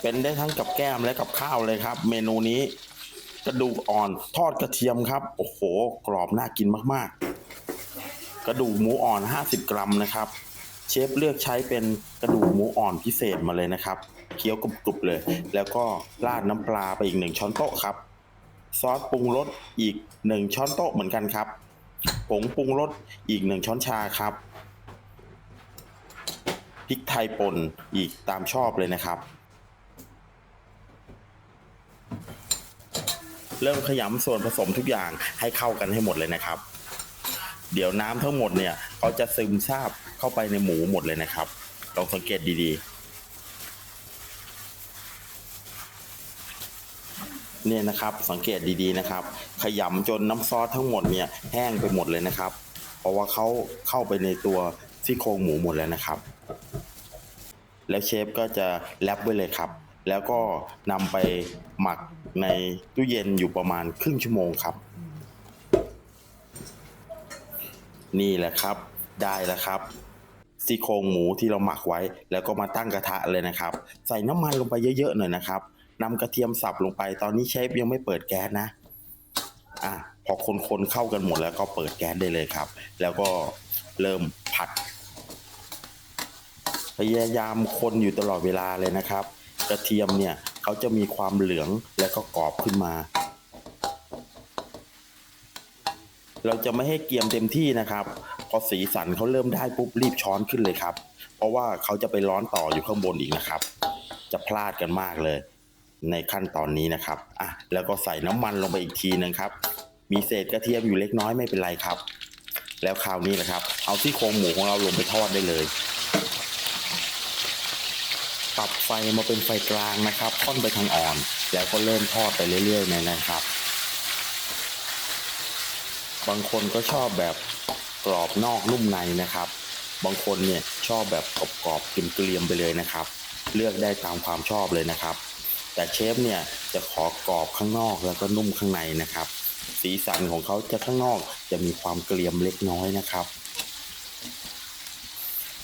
เป็นได้ทั้งกับแก้มและกับข้าวเลยครับ เมนูนี้ กระดูกอ่อนทอดกระเทียมครับ โอ้โห กรอบน่ากินมากๆ กระดูกหมูอ่อน 50 กรัมนะครับ เชฟเลือกใช้เป็นกระดูกหมูอ่อนพิเศษมาเลยนะครับ เคี้ยวกรุบๆเลย แล้วก็ราดน้ำปลาไปอีกหนึ่งช้อนโต๊ะครับ ซอสปรุงรสอีกหนึ่งช้อนโต๊ะเหมือนกันครับผงปรุงรสอีกหนึ่งช้อนชาครับพริกไทยป่นอีกตามชอบเลยนะครับ เริ่มขยำส่วนผสมทุกอย่างให้เข้ากันให้หมดเลยนะครับ เดี๋ยวน้ำทั้งหมดเนี่ยเขาจะซึมซาบเข้าไปในหมูหมดเลยนะครับลองสังเกตดีๆ เนี่ยนะครับสังเกตดีๆนะครับ ขยำจนน้ำซอสทั้งหมดเนี่ยแห้งไปหมดเลยนะครับ เพราะว่าเขาเข้าไปในตัวซี่โครงหมูหมดแล้วนะครับ แล้วเชฟก็จะแรปไว้เลยครับ แล้วก็นำไปหมัก ในตู้เย็นอยู่ประมาณครึ่งชั่วโมงครับ นี่แหละครับ ได้แล้วครับซี่โครงหมูที่เราหมักไว้ แล้วก็มาตั้งกระทะเลยนะครับ ใส่น้ำมันลงไปเยอะๆหน่อยนะครับนำกระเทียมสับลงไปตอนนี้เชฟยังไม่เปิดแก๊สนะอะพอคนๆเข้ากันหมดแล้วก็เปิดแก๊สได้เลยครับ แล้วก็เริ่มผัด พยายามคนอยู่ตลอดเวลาเลยนะครับ กระเทียมเนี่ย เขาจะมีความเหลืองและก็กรอบขึ้นมา เราจะไม่ให้เกียมเต็มที่นะครับ พอสีสันเขาเริ่มได้ปุ๊บรีบช้อนขึ้นเลยครับ เพราะว่าเขาจะไปร้อนต่ออยู่ข้างบนอีกนะครับ จะพลาดกันมากเลย ในขั้นตอนนี้นะครับอะแล้วก็ใส่น้ำมันลงไปอีกทีนึงครับ มีเศษกระเทียมอยู่เล็กน้อยไม่เป็นไรครับ แล้วคราวนี้แหละครับ เอาที่โครงหมูของเราลงไปทอดได้เลย ปรับไฟมาเป็นไฟกลางนะครับ ค่อนไปทางอ่อน แล้วก็เริ่มทอดไปเรื่อยๆเลยนะครับ บางคนก็ชอบแบบกรอบนอกนุ่มในนะครับ บางคนเนี่ยชอบแบบกรอบๆเกรียมๆไปเลยนะครับ เลือกได้ตามความชอบเลยนะครับ แต่เชฟเนี่ยจะขอกรอบข้างนอกแล้วก็นุ่มข้างในนะครับ สีสันของเขาจะข้างนอกจะมีความเกรียมเล็กน้อยนะครับ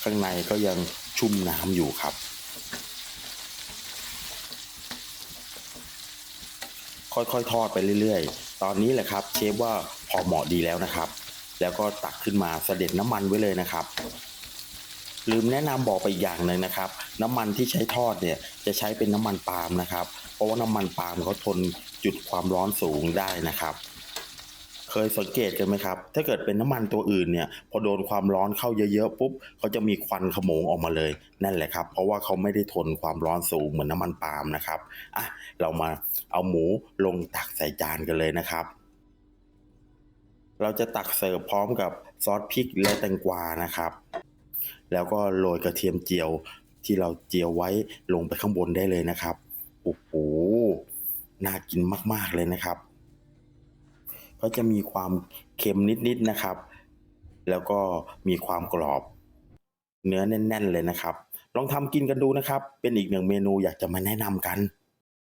ข้างในก็ยังชุ่มน้ำอยู่ครับ ค่อยๆ ทอดไปเรื่อยๆ ตอนนี้แหละครับ เชฟว่าพอเหมาะดีแล้วนะครับ แล้วก็ตักขึ้นมาเสด็จน้ำมันไว้เลยนะครับ ลืมแนะนำบอกไปอย่างหนึ่งนะครับ น้ำมันที่ใช้ทอดเนี่ยจะใช้เป็นน้ำมันปาล์มนะครับ เพราะว่าน้ำมันปาล์มเขาทนจุดความร้อนสูงได้นะครับ เคยสังเกตกันไหมครับ ถ้าเกิดเป็นน้ำมันตัวอื่นเนี่ย พอโดนความร้อนเข้าเยอะๆปุ๊บเขาจะมีควันขโมงออกมาเลยนั่นแหละครับ เพราะว่าเขาไม่ได้ทนความร้อนสูงเหมือนน้ำมันปาล์มนะครับอะเรามาเอาหมูลงตักใส่จานกันเลยนะครับ เราจะตักเสิร์ฟพร้อมกับซอสพริกและแตงกวานะครับ แล้วก็โรยกระเทียมเจียวที่เราเจียวไว้ลงไปข้างบนได้เลยนะครับโอ้โหน่ากินมากๆเลยนะครับ ก็จะมีความเค็มนิดๆนะครับ แล้วก็มีความกรอบ เนื้อแน่น ๆ เลยนะครับ ลองทำกินกันดูนะครับ เป็นอีกหนึ่งเมนูอยากจะมาแนะนำกัน